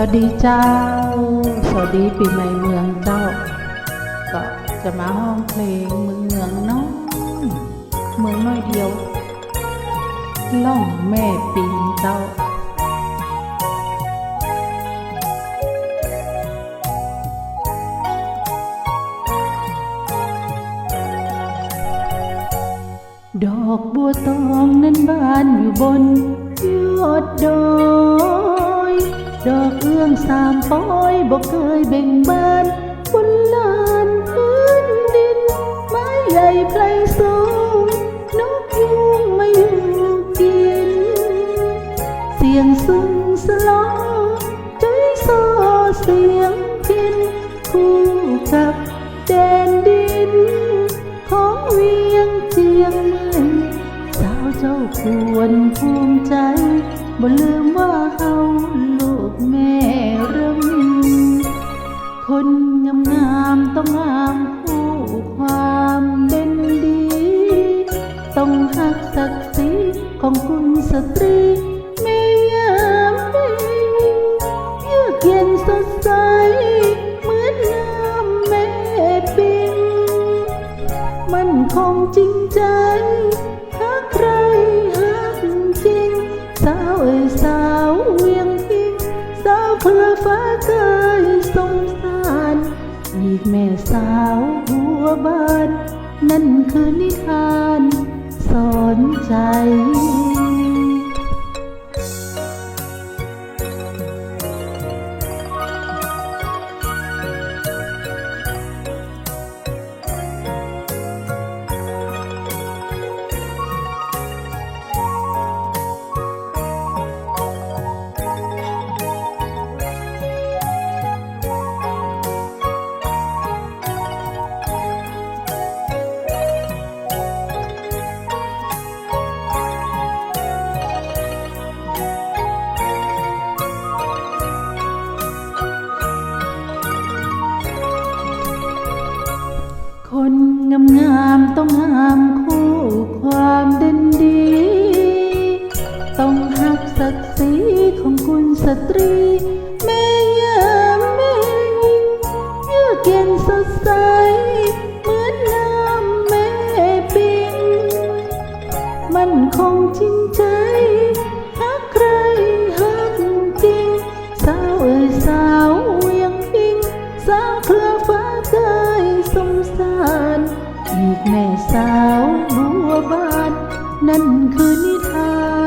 วัสดีเจ้า สวัสดีปีใหม่เมืองเจ้า ก็จะมาห้องเพลงเมืองเมืองน้อยเมืองน้อยเดียว ล่องแม่ปิงเจ้าดอกบัวตองนั้นบานอยู่บนยอดดอย กเอื้องสามปอยบอกเคยเบ่งบานบนลานพื้นดิน ไม้ใหญ่ไพลสูงนกยุงมาอยู่กิน เสียงซึ้งสลอใจโซเสียง เจ้าควรภูมิใจบ่ลืมว่าเฮาลูกแม่รำคนงามงามต้องงามคู่ความเด่นดี ต้องหักศักดิ์ศรีของคุณสตรีไม่ยามไม่เยือกเย็นสดใสเหมือนน้ำแม่ปิงมันคงจริงใจ แม่สาวหัวบ้าน นั่นคือนิทาน สอนใจ คนงามงามต้องงามคู่ความเด่นดี ต้องหักศักดิ์ศรีของคุณสตรี อีกแม่สาวบัวบาน นั่นคือนิทาน